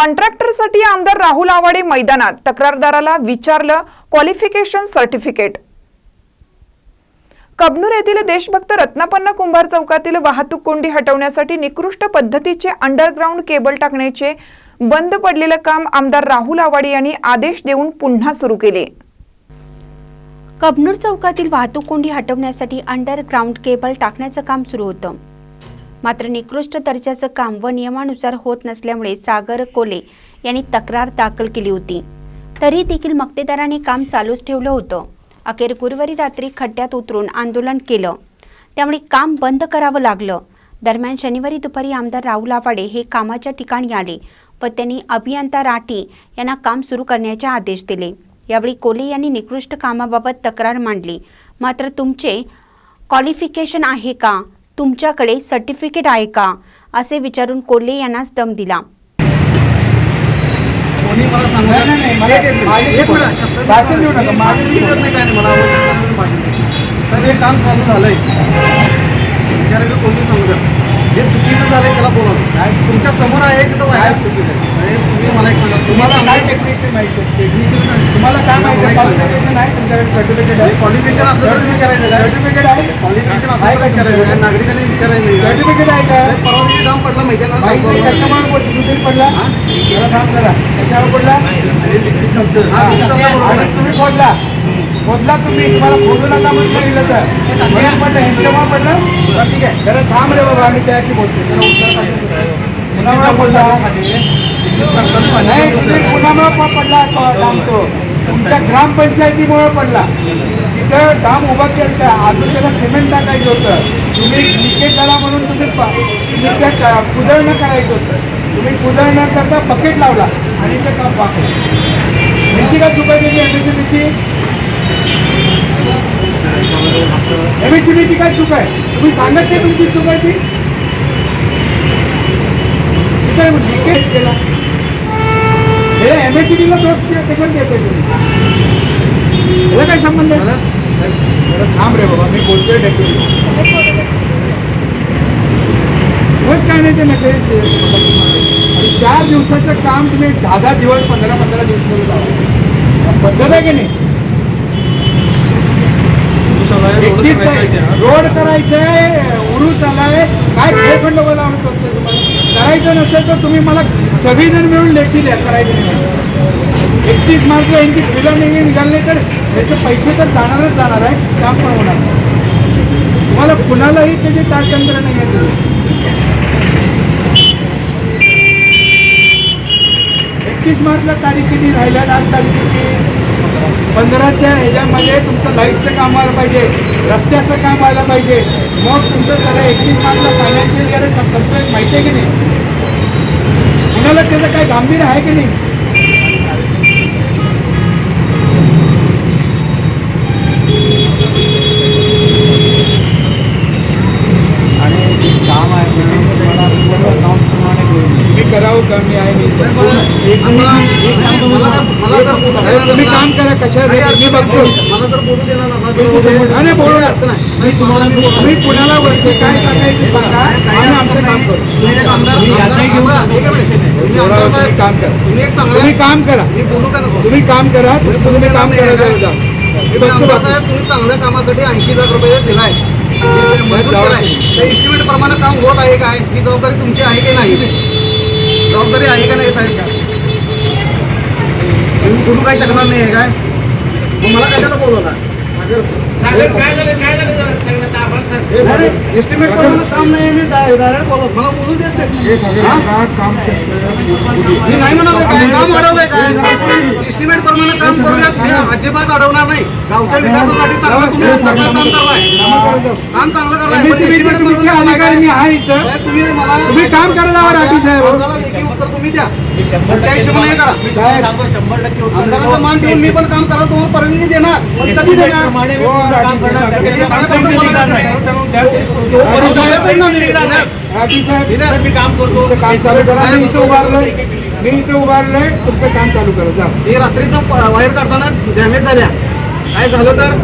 कॉन्ट्रॅक्टरसाठी आमदार राहुल आवाडे मैदानात तक्रारदाराला विचारलं क्वालिफिकेशन सर्टिफिकेट. कबनूर येथील देशभक्त रत्नापन्न कुंभार चौकातील वाहतूक कोंडी हटवण्यासाठी निकृष्ट पद्धतीचे अंडरग्राऊंड केबल टाकण्याचे बंद पडलेलं काम आमदार राहुल आवाडे यांनी आदेश देऊन पुन्हा सुरू केले. कबनूर चौकातील वाहतूक कोंडी हटवण्यासाठी अंडरग्राऊंड केबल टाकण्याचं काम सुरू होतं. मात्र निकृष्ट दर्जाचं काम व नियमानुसार होत नसल्यामुळे सागर कोले यांनी तक्रार दाखल केली होती. तरी देखील मक्तेदाराने काम चालूच ठेवलं होतं. अखेर गुरुवारी रात्री खड्ड्यात उतरून आंदोलन केलं. त्यामुळे काम बंद करावं लागलं. दरम्यान शनिवारी दुपारी आमदार राहुल आवाडे हे कामाच्या ठिकाणी आले व त्यांनी अभियंता राठी यांना काम सुरू करण्याचे आदेश दिले. यावेळी कोले यांनी निकृष्ट कामाबाबत तक्रार मांडली. मात्र तुमचे क्वालिफिकेशन आहे का? तुमच्याकडे सर्टिफिकेट आहे का असे विचारून कोल्हे यांनाच दम दिला कोणी मला सांगू नाही, नाही, नाही, मला- एक- एक- माझी एक बोला. मिनिट, शब्द- भाषण देऊ नका, माझी भाषण देत नाही काय नाही मला आवश्यक नाही म्हणून भाषण देतो. साहेब हे काम चालू झालंय विचारायला कोणी सांगू जे चुकीचं झालंय त्याला बोलवलं तुमच्यासमोर आहे तिथं व्हायला चुकीचं आहे? तुम्ही मला एक सांगा. तुम्हाला काय टेक्निशियन माहिती? टेक्निशियन. तुम्हाला काय माहिती. क्वालिफिकेशन आहे तुमच्याकडे सर्टिफिकेट आहे. क्वालिफिकेशन असलं तर विचारायचं काय सर्टिफिकेट आहे? क्वालिफिकेशन असलं का विचारायचं. काय नागरिकांनी विचारायचं नाही. का? सर्टिफिकेट आहे का? परवा दिवशी डाम पडला माहिती आहे ना कुठे पडला? जरा काम करा कशावर पडला. तुम्ही खोदला खोदला तुम्ही तुम्हाला खोदू नका म्हणून सांगितलं तर. म्हणून पडलं ह्यांच्यामुळे पडलं बरं, ठीक आहे. जरा थांब रे बाबा आम्ही त्याशी बोलतो. जरा उत्तर पडला नाही तुम्ही कुणामुळे पडला डाम तो तुमच्या ग्रामपंचायतीमुळे पडला. तिथं डाम उभा केलं अजून त्याला सिमेंट टाकायचं होतं. तुम्ही लिकेज झाला म्हणून तुम्ही तुम्ही त्या क- कुदळणं करायचं होतं. तुम्ही कुदळ न करता बकेट लावला. आणि ते काम पाकलं ह्यांची काय चुका केली एम एस सी बीची एम एस सी बीची काय चूक आहे? तुम्ही सांगत नाही तुमची चूक आहे ती? काय लिकेज केला. हे एम एस सी बीला दोष कशाला देतोय तुम्ही? याला काय संबंध थांब रे बाबा मी बोलतोय डेप्युटी. रोज काय नाही ते नका आणि चार दिवसाचं काम तुम्ही दहा दहा दिवस पंधरा पंधरा दिवसाचं लावा. पद्धत आहे की नाही? एकतीस तारीख रोड आहे उरूस आलाय. काय खेळखंडोबा लावत असते तुम्हाला? करायचं नसेल तर तुम्ही मला सगळीजण मिळून लेखी द्या करायचं एकतीस मार्च यांची बिलं नाही निघाले तर याचे पैसे तर जाणारच जाणार आहे काम पण होणार तुम्हाला कुणालाही त्याचे तारतंत्र नाही आहे एकतीस मार्चला तारीख किती राहिल्या आज तारीख किती? पंधराच्या ह्याच्यामध्ये तुमचं लाईटचं काम व्हायला पाहिजे रस्त्याचं काम व्हायला पाहिजे. मग तुमचं सगळं एकतीस मार्चला फायनान्शियल इयर संपलं माहिती आहे की नाही? कुणाला त्याचं काय गांभीर्य आहे की नाही आणि जे काम आहे ते तुम्हाला पूर्ण काउंटप्रमाणे करून देईल. मी करावं का मी आहे मी साहेब, मला- एक मला- मिनिट, एक नाही, सांगतो मला मला. जर- मला जर बोलू अरे, देणार तुम्ही काम करा कशा मी बघतो. मला जर बोलू देणार तर नाही, बोलू. अडचण मी काय सांगायचं सांगा. काही आणि अडचण आमचं काम. करू. तुम्ही एक आमदार- काम करा. तुम्ही काम करा. तुम्ही काम करा. तुम्ही काम करा. तुम्ही चांगल्या कामासाठी ऐंशी लाख रुपये दिलाय. त्या इस्टिमेट प्रमाणे काम होत आहे काय ही जबाबदारी तुमची आहे की नाही? जबाबदारी आहे का नाही साहेब? तुम्ही बोलू काही शकणार नाही आहे काय? मग मला कशाला बोलवला एस्टिमेट प्रमाणे काम नाही डायरेक्ट बोलव मला बोलू देत नाही. सगळं? का- काम त्यांचं मी नाही म्हणालोय काय काम अडवलंय काय? एस्टिमेट प्रमाणे काम करूयात. मी अजिबात अडवणार नाही. गावच्या विकासासाठी चांगलं तुम्ही काम करलाय कामं चांगलं करलाय? तुम्ही मला तुम्ही काम करा जावा राठी साहेब. अर्जाला लेखी उत्तर तुम्ही द्या. त्या हिशोबाने हे करा. काय सांगतो शंभर टक्के उत्तर आमदाराचा मान ठेवून मी पण काम करा तुम्हाला परवानगी देणार. पण कधी देणार. प्रमाणे मी पूर्ण काम करणार. राठी साहेब त्याच्यात असं बोलायला नाही. नाही. तोपर्यंत देतच ना मी दिल्यात. राठी साहेब दिल्यात. मी काम करतो. तुमचं काम चालू करा. मी इथं उभारलोय. मी इथं उभारलोय. तुमचं काम चालू करा. जा. ही रात्रीचं प- वायर काढताना डॅमेज झाल्या. काय झालं तर?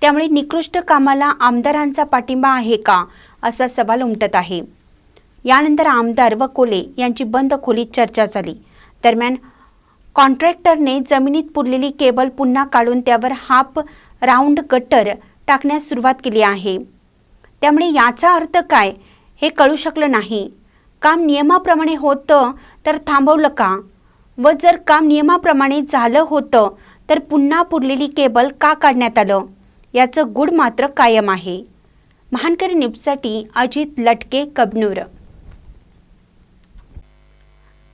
त्यामुळे निकृष्ट कामाला आमदारांचा पाठिंबा आहे का? असा सवाल उमटत आहे. यानंतर आमदार व कोले यांची बंद खोलीत चर्चा झाली. दरम्यान कॉन्ट्रॅक्टरने जमिनीत पुरलेली केबल पुन्हा काढून त्यावर हाफ राऊंड गटर टाकण्यास सुरुवात केली आहे. त्यामुळे याचा अर्थ काय हे कळू शकलं नाही. काम नियमाप्रमाणे होतं तर थांबवलं का? व जर काम नियमाप्रमाणे झालं होतं तर पुन्हा पुरलेली केबल का काढण्यात आलं? याचं गुड मात्र कायम आहे. महानकरी न्यूजसाठी अजित लटके कबनूर.